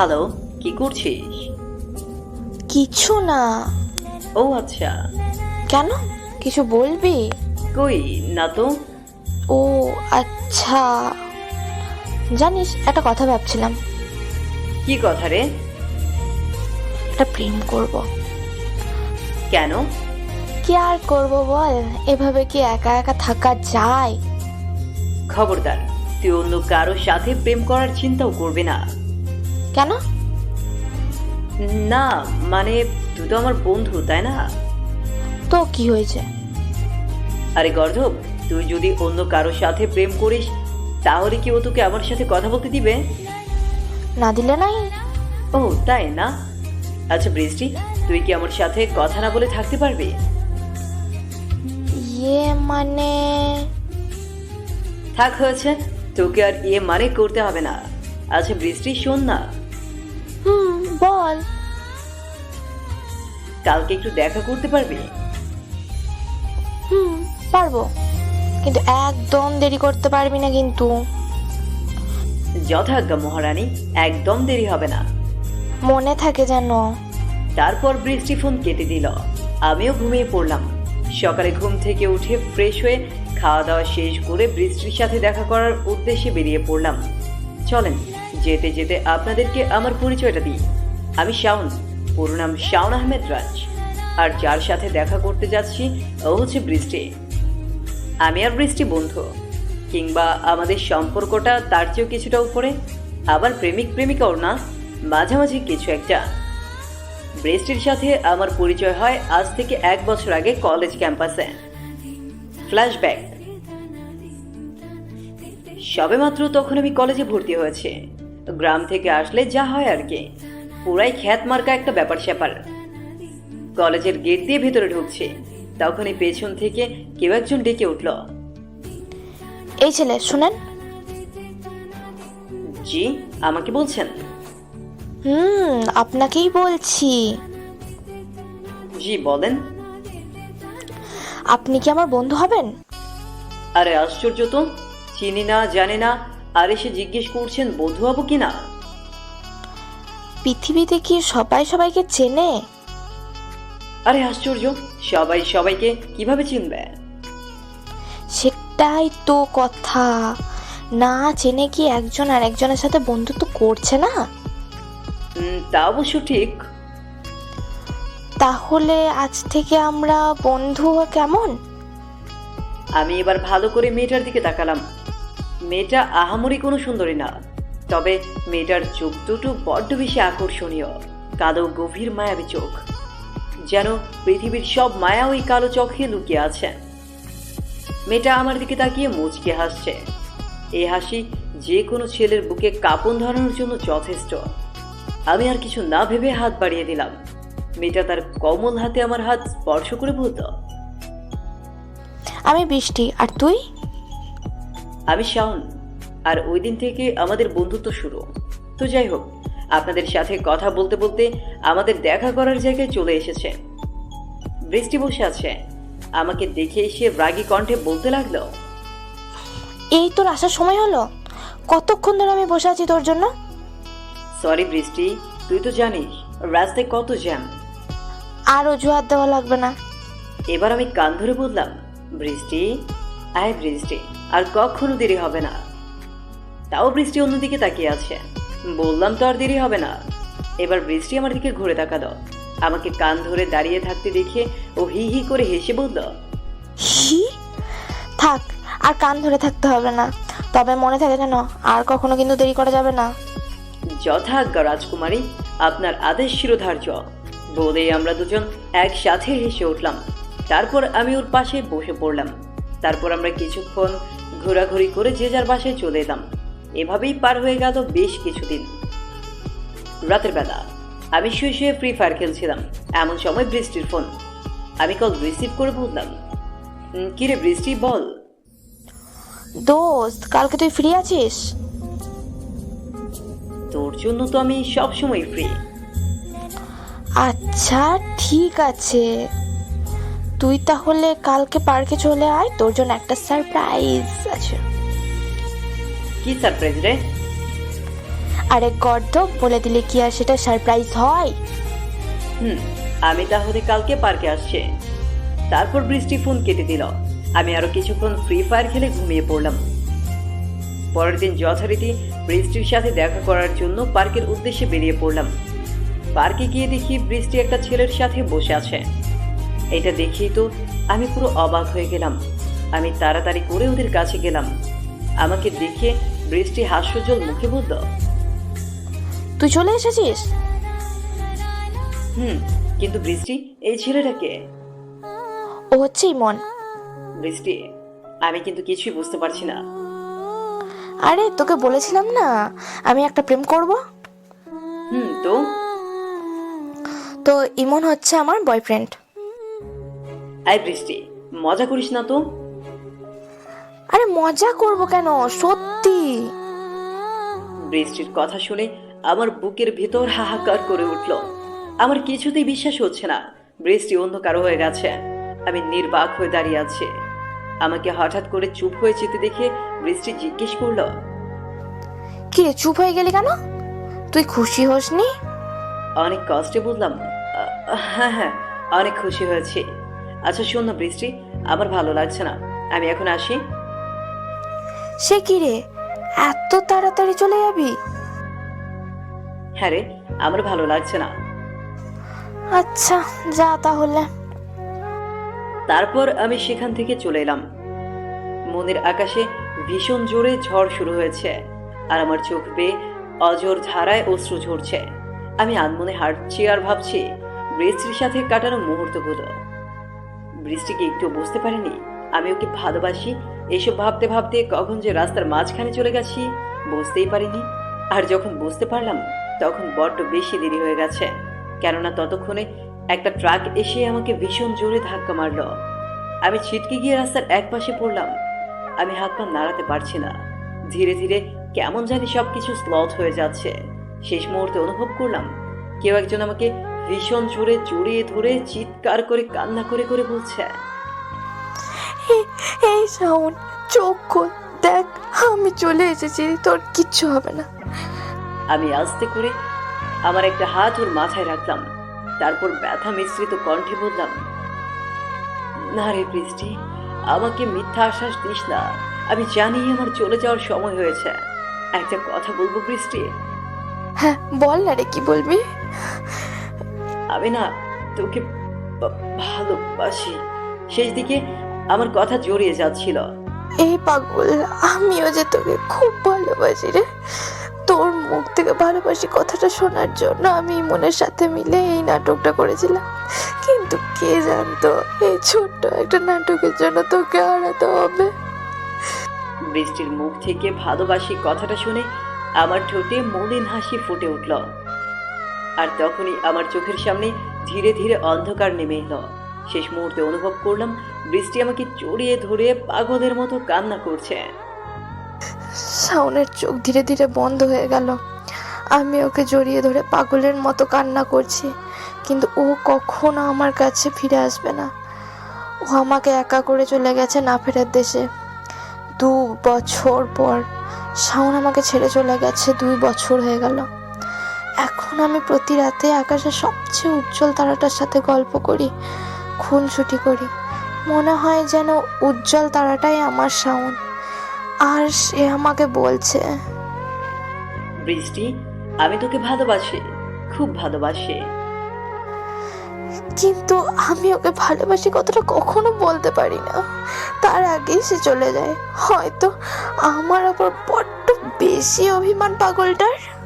Hello কি করছিস? কিছু না। ও আচ্ছা। কেন? কিছু বলবি? কই? না তো। ও আচ্ছা। জানিস একটা কথা ভাবছিলাম। কি কথা রে? একটা প্রেম করব। কেন? কি আর করব বল? এভাবে কি একা একা থাকা যায়? খবরদার তুই অন্য কারোর সাথে প্রেম করার চিন্তাও করবি না। কেন? না মানে তুই তো আমার বন্ধু তাই না? তো কি হয়েছে? আরে গর্ধব তুই যদি অন্য কারোর সাথে প্রেম করিস তাহলে কি ও তোকে আমার সাথে কথা বলতে দিবে? না দিলে নাই? ও তাই না? আচ্ছা বৃষ্টি তুই কি আমার সাথে কথা না বলে থাকতে পারবি? ইয়ে মানে? থাক হয়েছে তোকে আর ইয়ে মানে করতে হবে না। আচ্ছা বৃষ্টি শোন না। বল। কালকে একটু দেখা করতে পারবি? হুম পারব। কিন্তু একদম দেরি করতে পারবি না কিন্তু। যথাজ্ঞা মহারানী একদম দেরি হবে না। মনে থাকে যেন। তারপর বৃষ্টি ফোন কেটে দিল। আমিও ঘুমিয়ে পড়লাম। সকালে ঘুম থেকে উঠে ফ্রেশ হয়ে খাওয়া দাওয়া শেষ করে বৃষ্টির সাথে দেখা করার উদ্দেশ্যে বেরিয়ে পড়লাম। চলেন যেতে যেতে আপনাদেরকে আমার পরিচয়টা দিই। আমি শাওন। পুরো নাম শাওন আহমেদ রাজ। আর যার সাথে দেখা করতে যাচ্ছি, ও হচ্ছে বৃষ্টি। আমি আর বৃষ্টি বন্ধু। কিংবা আমাদের সম্পর্কটা তার চেয়েও কিছুটা উপরে। আবার প্রেমিক প্রেমিকাও না, মাঝামাঝি কিছু একটা। বৃষ্টির সাথে আমার পরিচয় হয় আজ থেকে এক বছর আগে কলেজ ক্যাম্পাসে। ফ্ল্যাশব্যাক সবেমাত্র তখন আমি কলেজে ভর্তি হয়েছে। গ্রাম থেকে আসলে যা হয় আর কি। পুরাই খ্যাত মার্কা একটা ব্যাপার স্যাপার। কলেজের গেট দিয়ে ভেতরে ঢুকছে। তখনই পেছন থেকে কেউ একজন ডেকে উঠল। এই ছেলে শুনেন? জি আমাকে বলছেন? হুম আপনাকেই বলছি। জি বলেন। আপনি কি আমার বন্ধু হবেন? আরে আশ্চর্য তো। চিনি না জানি না। আর এসে জিজ্ঞেস করছেন বধু হব কিনা? পৃথিবীতে কি সবাই সবাইকে চেনে? আরে আশ্চর্য সবাই সবাইকে কীভাবে চিনবে? সেটাই তো কথা। না চেনে কি একজন আর একজনের সাথে বন্ধুত্ব করছে না? উম, তা অবশ্য ঠিক। তাহলে আজ থেকে আমরা বন্ধু কেমন? আমি এবার ভালো করে মেয়েটার দিকে তাকালাম। মেয়েটা আহামরি কোনো সুন্দরী না। তবে মেয়েটার চোখ দুটো বড্ড বেশি আকর্ষণীয় কালো গভীর মায়াবী চোখ। যেন পৃথিবীর সব মায়া ওই কালো চোখে লুকিয়ে আছে। মেয়েটা আমার দিকে তাকিয়ে মুচকে হাসছে। এই হাসি যে কোনো ছেলের বুকে কাপন ধরানোর জন্য যথেষ্ট। আমি আর কিছু না ভেবে হাত বাড়িয়ে দিলাম। মেয়েটা তার কমল হাতে আমার হাত স্পর্শ করে বলতো আমি বৃষ্টি আর তুই? আমি শাওন। আর ওই দিন থেকে আমাদের বন্ধুত্ব শুরু। তো যাই হোক আপনাদের সাথে কথা বলতে বলতে আমাদের দেখা করার জায়গায় চলে এসেছে। বৃষ্টি বসে আছে। আমাকে দেখে এসে রাগী কণ্ঠে বলতে লাগল এই তোর আসার সময় হলো? কতক্ষণ ধরে আমি বসে আছি তোর জন্য? সরি বৃষ্টি তুই তো জানিস রাস্তায় কত জ্যাম আর অজুহাত দেওয়া লাগবে না। এবার আমি কান ধরে বললাম বৃষ্টি আয় বৃষ্টি আর কখনো দেরি হবে না। তাও বৃষ্টি অন্যদিকে তাকিয়ে আছে। বললাম তো আর দেরি হবে না। এবার বৃষ্টি আমার দিকে ঘুরে তাকালো। আমাকে কান ধরে দাঁড়িয়ে থাকতে দেখে ও হি হি করে হেসে বলল হি? থাক আর কান ধরে থাকতে হবে না। তবে মনে থাকে যেন আর কখনো কিন্তু দেরি করা যাবে না। যথাজ্ঞা রাজকুমারী আপনার আদেশ শিরোধার্য। বলেই আমরা দুজন একসাথে হেসে উঠলাম। তারপর আমি ওর পাশে বসে পড়লাম। তারপর আমরা কিছুক্ষণ ঘোরাঘুরি করে যে যার বাসায় চলে এলাম। এভাবেই পার হয়ে গেল বেশ কিছুদিন। রাতের বেলা আমি শুয়ে শুয়ে ফ্রি ফায়ার খেলছিলাম। এমন সময় বৃষ্টির ফোন আমি কল রিসিভ করে বললাম "উম, কিরে বৃষ্টি বল? দোস্ত কালকে তুই ফ্রি আছিস? তোর জন্য তো আমি সবসময় ফ্রি আচ্ছা ঠিক আছে। তুই তাহলে কালকে পার্কে চলে আয় তোর জন্য একটা সারপ্রাইজ আছে। কি সারপ্রাইজ রে? আরে গর্দ বলে দিলে কি আর সেটা সারপ্রাইজ হয়? হুম আমি তাহলে কালকে পার্কে আসছি। তারপর বৃষ্টি ফোন কেটে দিল। আমি আরও কিছুক্ষণ ফ্রি ফায়ার খেলে ঘুমিয়ে পড়লাম। পরের দিন যথারীতি বৃষ্টির সাথে দেখা করার জন্য পার্কের উদ্দেশ্যে বেরিয়ে পড়লাম। পার্কে গিয়ে দেখি বৃষ্টি একটা ছেলের সাথে বসে আছে। এটা দেখেই তো আমি পুরো অবাক হয়ে গেলাম। আমি তাড়াতাড়ি করে ওদের কাছে গেলাম। আমাকে দেখে বৃষ্টি হাস্যজ্জ্বল মুখে বলল তুই চলে এসেছিস? হুম কিন্তু বৃষ্টি এই ছেলেটাকে? ও হচ্ছে ইমন। বৃষ্টি আমি কিন্তু কিছুই বুঝতে পারছি না। আরে তোকে বলেছিলাম না আমি একটা প্রেম করব? হুম তো? তো ইমন হচ্ছে আমার বয়ফ্রেন্ড আই বৃষ্টি মজা করিস না তো। আরে মজা করব কেন? সত্যি। বৃষ্টির কথা শুনে আমার বুকের ভেতর হাহাকার করে উঠল। আমার কিছুতেই বিশ্বাস হচ্ছে না। বৃষ্টি অন্য কারও হয়ে গেছে। আমি নির্বাক হয়ে দাঁড়িয়ে আছি। আমাকে হঠাৎ করে চুপ হয়ে যেতে দেখে বৃষ্টি জিজ্ঞেস করল কি রে চুপ হয়ে গেলি কেন? তুই খুশি হসনি? অনেক কষ্টে বুঝলাম। হ্যাঁ হ্যাঁ অনেক খুশি হয়েছি। আচ্ছা শোন না বৃষ্টি আমার ভালো লাগছে না। আমি এখন আসি। সে কি রে? এত তাড়াতাড়ি চলে যাবি? হ্যাঁ রে আমার ভালো লাগছে না। আচ্ছা যা তাহলে। তারপর আমি সেখান থেকে চলে এলাম। মনের আকাশে ভীষণ জোরে ঝড় শুরু হয়েছে আর আমার চোখ বেয়ে অজর ধারায় অশ্রু ঝরছে। আমি আনমনে হাঁটছি আর ভাবছি বৃষ্টির সাথে কাটানো মুহূর্তগুলো। বৃষ্টিকে একটু বুঝতে পারিনি? আমি ওকে ভালোবাসি এসব ভাবতে ভাবতে কখন যে রাস্তার মাঝখানে চলে গেছি, বুঝতেই পারিনি। আর যখন বুঝতে পারলাম, তখন বড্ড বেশি দেরি হয়ে গেছে। কেননা ততক্ষণে একটা ট্রাক এসে আমাকে ভীষণ জোরে ধাক্কা মারলো। আমি ছিটকে গিয়ে রাস্তার এক পাশে পড়লাম। আমি হাত পা নাড়াতে পারছি না। ধীরে ধীরে কেমন জানি সবকিছু স্লথ হয়ে যাচ্ছে। শেষ মুহূর্তে অনুভব করলাম, কেউ একজন আমাকে ভীষণ জোরে জড়িয়ে ধরে চিৎকার করে, কান্না করে করে বলছে এই- শাওন চোখ খোল। দেখ আমি চলে এসেছি। তোর কিচ্ছু হবে না। আমি আস্তে করে আমার একটা হাত ওর মাথায় রাখলাম। তারপর ব্যথা মিশ্রিত কণ্ঠে বললাম না রে বৃষ্টি আমাকে মিথ্যা আশ্বাস দিস না। আমি জানি আমার চলে যাওয়ার সময় হয়েছে। একটা কথা বলব বৃষ্টি? হ্যাঁ বল না রে কি বলবি? আমি না তোকে ভালোবাসি। শেষ দিকে আমার কথা জড়িয়ে যাচ্ছিল। এই পাগল আমিও যে তোকে খুব ভালোবাসি রে। তোর মুখ থেকে ভালোবাসি কথাটা শোনার জন্য আমি মনের সাথে মিলে এই নাটকটা করেছিলাম। কিন্তু কে জানতো এই ছোট্ট একটা নাটকের জন্য তোকে হারাতে হবে। বৃষ্টির মুখ থেকে ভালোবাসি কথাটা শুনে আমার ঠোঁটে মলিন হাসি ফুটে উঠল। আর তখনই আমার চোখের সামনে ধীরে ধীরে অন্ধকার নেমে এলো। শেষ মুহূর্তে অনুভব করলাম বৃষ্টি আমাকে জড়িয়ে ধরে পাগলের মতো কান্না করছে। শাওনের চোখ ধীরে ধীরে বন্ধ হয়ে গেল। আমি ওকে জড়িয়ে ধরে পাগলের মতো কান্না করছি, কিন্তু ও কখনো আমার কাছে ফিরে আসবে না। ও আমাকে একা করে চলে গেছে না ফেরার দেশে। দু বছর পর শাওন আমাকে ছেড়ে চলে গেছে, দুই বছর হয়ে গেল। এখন আমি প্রতি রাতে আকাশের সবচেয়ে উজ্জ্বল তারাটার সাথে গল্প করি, খুনসুটি করি। মনে হয় যেন উজ্জ্বল তারাটাই আমার শাওন। আর সে আমাকে বলছে। বৃষ্টি আমি তোকে ভালোবাসি খুব ভালোবাসি। কিন্তু আমি ওকে ভালোবাসি কতটা কখনো বলতে পারি না। তার আগেই সে চলে যায়। হয়তো আমার আবার বড্ড বেশি অভিমান পাগলটার।